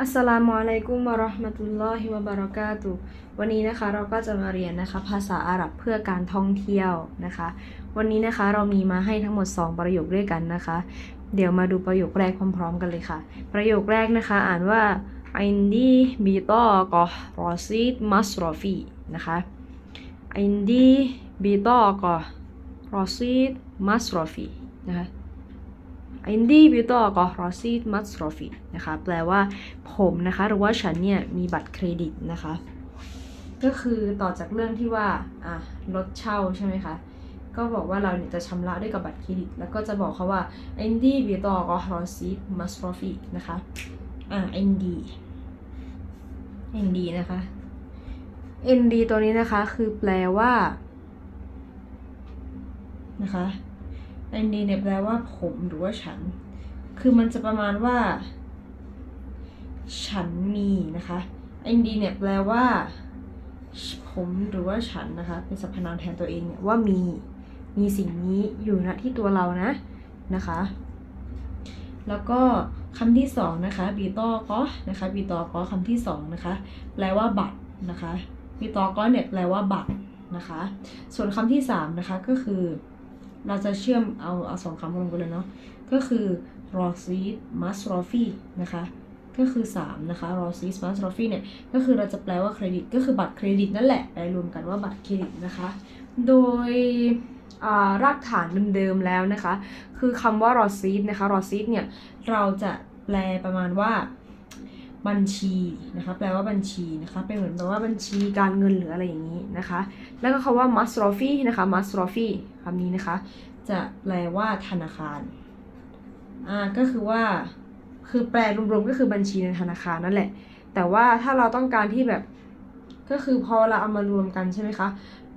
อัสสลามุอะลัยกุมวะราะห์มะตุลลอฮิวะบะเราะกาตุวันนี้นะคะเราก็จะมาเรียนนะคะภาษาอาหรับเพื่อการท่องเที่ยวนะคะ วันนี้นะคะเรามีมาให้ทั้งหมด 2 ประโยคด้วยกันนะคะ เดี๋ยวมาดูประโยคแรกพร้อม ๆ กันเลยค่ะ ประโยคแรกนะคะ อ่านว่าอินดีบีตอกอรอซีดมัสรอฟีนะคะอินดีบีตอกอรอซีดมัสรอฟีนะคะ อินดี้บิวตอกอรอซีดมัสโรฟีนะคะ แปลว่าผมนะคะ หรือว่าฉันเนี่ย มีบัตรเครดิตนะคะ ก็คือต่อจากเรื่องที่ว่าอะรถเช่าใช่ไหมคะ ก็บอกว่าเราเนี่ยจะชำระด้วยกับบัตรเครดิต แล้วก็จะบอกเขาว่าอินดี้บิวตอกอรอซีดมัสโรฟีนะคะ อะอินดีอินดีนะคะอินดีตัวนี้นะคะ คือแปลว่า นะคะ อินดีเนี่ยแปลว่าผมหรือว่าฉัน คือมันจะประมาณว่า ฉันมีนะคะอินดีเนี่ยแปลว่า ผมหรือว่าฉันนะคะ เป็นสรรพนามแทนตัวเองเนี่ยว่ามีมีสิ่งนี้อยู่ณที่ตัวเรานะนะคะ แล้วก็คำที่สองนะคะบีตอก็นะคะบีตอก็คำที่สองนะคะแปลว่าบัตรนะคะบีตอก็เนี่ยแปลว่าบัตรนะคะ ส่วนคำที่สามนะคะก็คือ เราจะเชื่อมเอาเอาสองคำรวมกันเลยเนาะ ก็คือรอซีดมัสรอฟีนะคะ ก็คือ 3 นะคะรอซีดมัสรอฟีเนี่ย ก็คือเราจะแปลว่าเครดิต ก็คือบัตรเครดิตนั่นแหละแปรวมกันว่าบัตรเครดิตนะคะ โดยรากฐานเดิมๆแล้วนะคะ คือคำว่ารอซีดนะคะรอซีดเนี่ย เราจะแปลประมาณว่า บัญชีนะคะแปลว่าบัญชีนะคะเป็นเหมือนแปลว่าบัญชีการเงินหรืออะไรอย่างนี้นะคะ แล้วก็คำว่า m a s r o f i นะคะ m a s r o f i คำนี้นะคะ จะแปลว่าธนาคารอ่าก็คือว่าคือแปลรวมๆก็คือบัญชีในธนาคารนั่นแหละ แต่ว่าถ้าเราต้องการที่แบบก็คือพอเราเอามารวมกันใช่ไหมคะ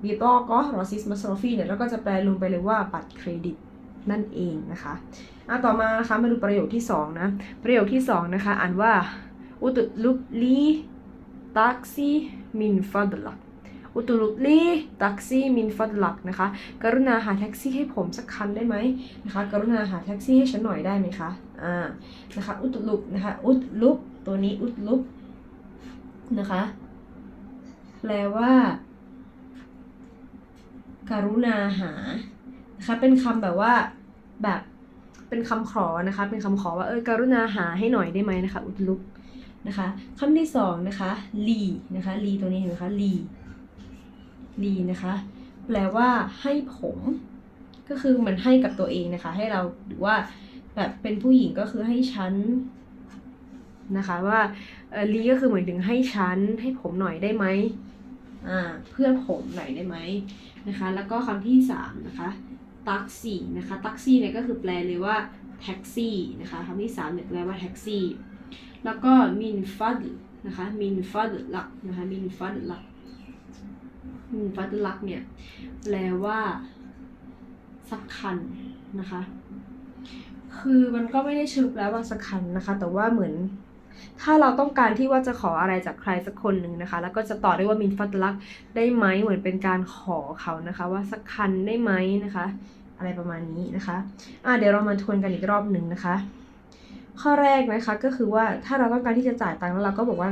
บีตอก็รอซิสมาสโรฟีเนี่ยเราก็จะแปลรวมไปเลยว่าบัตรเครดิตนั่นเองนะคะอะต่อมานะคะมาดูประโยคที่สองนะ ประโยคที่สองนะคะ อ่านว่า อุตุลุกลีตักซี่มินฟัดลักอุตุลุกลีแท็กซี่มินฟัดลักนะคะ กรุณาหาแท็กซี่ให้ผมสักคันได้ไหมนะคะ กรุณาหาแท็กซี่ให้ฉันหน่อยได้ไหมคะ อ่า นะคะ อุตุลุกนะคะ อุตลุกตัวนี้อุตลุกนะคะ แปลว่า กรุณาหา นะคะ เป็นคำแบบว่า แบบ เป็นคำขอนะคะ เป็นคำขอว่า เออ กรุณาหาให้หน่อยได้ไหมนะคะ อุตลุก นะคะคำที่สองนะคะลีนะคะลีตัวนี้เห็นไหมคะลีลีนะคะแปลว่าให้ผมก็คือเหมือนให้กับตัวเองนะคะ ให้เราหรือว่าแบบเป็นผู้หญิงก็คือให้ฉันนะคะว่าลีก็คือเหมือนถึงให้ฉันให้ผมหน่อยได้ไหมอ่าเพื่อผมหน่อยได้ไหมนะคะ แล้วก็คำที่สามนะคะตักซี่นะคะตักซี่เนี่ยก็คือแปลเลยว่าแท็กซี่นะคะคำที่สามเนี่ยแปลว่าแท็กซี่ แล้วก็มินฟัดนะคะมินฟัดลักนะคะมินฟัดลักมินฟัดลักเนี่ยแปลว่าสักคันนะคะ คือมันก็ไม่ได้เชิงแปลว่าสักคันนะคะ แต่ว่าเหมือนถ้าเราต้องการที่ว่าจะขออะไรจากใครสักคนหนึ่งนะคะ แล้วก็จะต่อได้ว่ามินฟัดลักได้ไหมเหมือนเป็นการขอเขานะคะ ว่าสักคันได้ไหมนะคะ อะไรประมาณนี้นะคะ อะเดี๋ยวเรามาทวนกันอีกรอบหนึ่งนะคะ ข้อแรกนะคะก็คือว่าถ้าเราต้องการที่จะจ่ายตังค์แล้วเราก็บอกว่า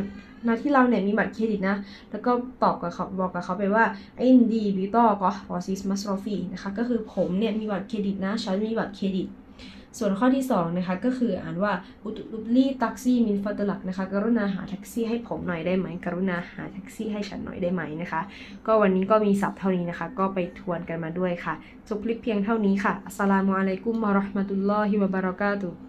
นาที่เราเนี่ยมีบัตรเครดิตนะ แล้วก็ตอบกับเขาบอกกับเขาไปว่าอินดีบิโต้ก็รอซิสมัสโรฟีนะคะก็คือผมเนี่ยมีบัตรเครดิตนะฉันมีบัตรเครดิต ส่วนข้อที่สองนะคะก็คืออ่านว่าอุตุลุลีตักซี่มินฟัตลักนะคะกรุณาหาแท็กซี่ให้ผมหน่อยได้ไหมกรุณาหาแท็กซี่ให้ฉันหน่อยได้ไหมนะคะ ก็วันนี้ก็มีศัพท์เท่านี้นะคะ ก็ไปทวนกันมาด้วยค่ะจบคลิปเพียงเท่านี้ค่ะอัสสลามุอะลัยกุมวะราะห์มะตุลลอฮิวะบะเราะกาตุฮ์